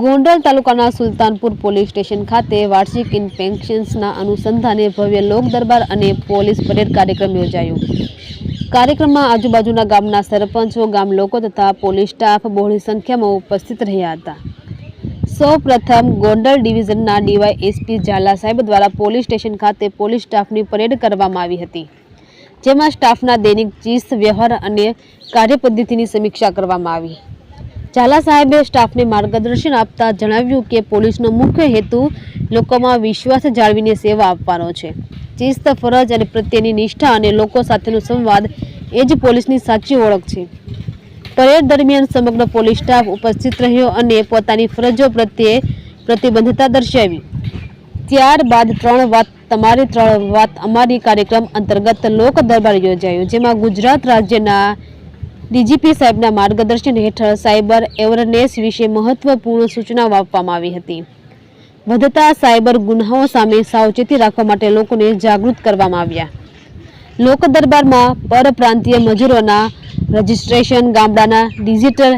ગોંડલ તાલુકાના Sultanpur police station ખાતે વાર્ષિક ઇન્ફેક્શન્સના અનુસંધાને ભવ્ય લોક દરબાર અને પોલીસ પરેડ કાર્યક્રમ યોજાયો. કાર્યક્રમમાં આજુબાજુના ગામના સરપંચો, ગામ લોકો તથા પોલીસ સ્ટાફ બહોળી સંખ્યામાં ઉપસ્થિત રહ્યા હતા. સૌ પ્રથમ ગોંડલ ડિવિઝનના ડીવાય એસપી ઝાલા સાહેબ દ્વારા પોલીસ સ્ટેશન ખાતે પોલીસ સ્ટાફની પરેડ કરવામાં આવી હતી, જેમાં સ્ટાફના દૈનિક ચીસ્ત વ્યવહાર અને કાર્યપદ્ધતિની સમીક્ષા કરવામાં આવી. ઝાલા સાહેબે સ્ટાફને માર્ગદર્શન આપતા જણાવ્યું કે પોલીસનો મુખ્ય હેતુ લોકોમાં વિશ્વાસ જાળવીને સેવા આપવાનો છે. ચિસ્ત, ફરજ અને પ્રત્યેની નિષ્ઠા અને લોકો સાથેનો સંવાદ એ જ પોલીસની સાચી ઓળખ છે. પરેડ દરમિયાન સમગ્ર પોલીસ સ્ટાફ ઉપસ્થિત રહ્યો અને પોતાની ફરજો પ્રત્યે પ્રતિબદ્ધતા દર્શાવી. ત્યારબાદ ત્રણ વાત, તમારી ત્રણ વાત, અમારી કાર્યક્રમ અંતર્ગત લોક દરબાર યોજાયો, જેમાં ગુજરાત રાજ્યના ડીજીપી સાહેબના માર્ગદર્શન હેઠળ સાયબર એવરનેસ વિશે મહત્વપૂર્ણ સૂચનાઓ આપવામાં આવી હતી. વધતા સાયબર ગુનાઓ સામે સાવચેતી રાખવા માટે લોકોને જાગૃત કરવામાં આવ્યા. લોક દરબારમાં પરપ્રાંતીય મજૂરોના રજિસ્ટ્રેશન ગામડાના ડિજિટલ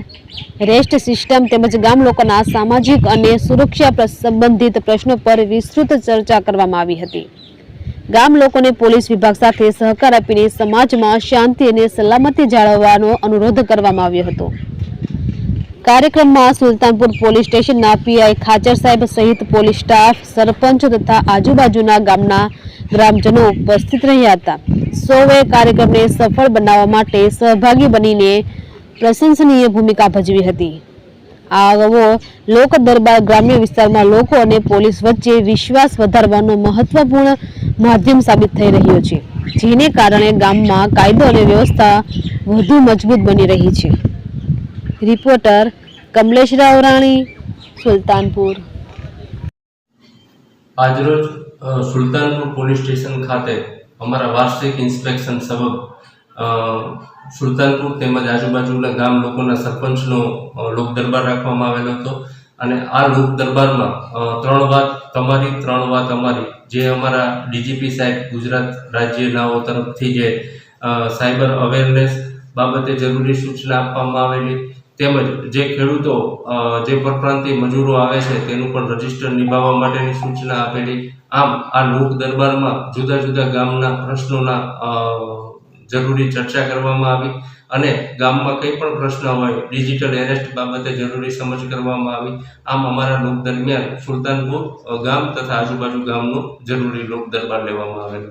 રેસ્ટ સિસ્ટમ તેમજ ગામ લોકોના સામાજિક અને સુરક્ષા સંબંધિત પ્રશ્નો પર વિસ્તૃત ચર્ચા કરવામાં આવી હતી. ગામ લોકોને પોલીસ વિભાગ સાથે સહકાર આપીને સમાજમાં શાંતિ અને સલામતી જાળવવાનો અનુરોધ કરવામાં આવ્યો હતો. કાર્યક્રમમાં સુલતાનપુર પોલીસ સ્ટેશનના પીઆઈ ખાચર સાહેબ સહિત પોલીસ સ્ટાફ, સરપંચ તથા આજુબાજુના ગામના ગ્રામજનો ઉપસ્થિત રહ્યા હતા. સૌએ કાર્યક્રમને સફળ બનાવવા માટે સહભાગી બનીને પ્રશંસનીય ભૂમિકા ભજવી હતી. આવો લોક દરબાર ગ્રામ્ય વિસ્તારમાં લોકો અને પોલીસ વચ્ચે વિશ્વાસ વધારવાનો મહત્વપૂર્ણ માધ્યમ સાબિત થઈ રહ્યો છે, જેને કારણે ગામમાં કાયદો અને વ્યવસ્થા વધુ મજબૂત બની રહી છે. રિપોર્ટર કમલેશ રાવરાણી સુલતાનપુર. આજરોજ સુલતાનપુર પોલીસ સ્ટેશન ખાતે અમારા વાર્ષિક ઇન્સ્પેક્શન સબબ સુલતાનપુર તેમજ આજુબાજુના ગામ લોકોના સરપંચનો લોક દરબાર રાખવામાં આવેલો હતો. અને આ લોક દરબારમાં ત્રણ વાત તમારી, ત્રણ વાત અમારી. જે અમારા ડીજીપી સાહેબ ગુજરાત રાજ્યનાઓ તરફથી જે સાયબર અવેરનેસ બાબતે જરૂરી સૂચના આપવામાં આવેલી, તેમજ જે ખેડૂતો જે પરપ્રાંતિય મજૂરો આવે છે, તેનું પણ રજિસ્ટર નિભાવવા માટેની સૂચના આપેલી. આમ, આ લોક દરબારમાં જુદા જુદા ગામના પ્રશ્નોના જરૂરી ચર્ચા કરવામાં આવી અને ગામમાં કંઈ પણ પ્રશ્ન હોય, ડિજિટલ એરેસ્ટ બાબતે જરૂરી સમજ કરવામાં આવી. આમ અમારા લોક દરમિયાન સુલતાનપુર ગામ તથા આજુબાજુ ગામનું જરૂરી લોક દરબાર લેવામાં આવેલો.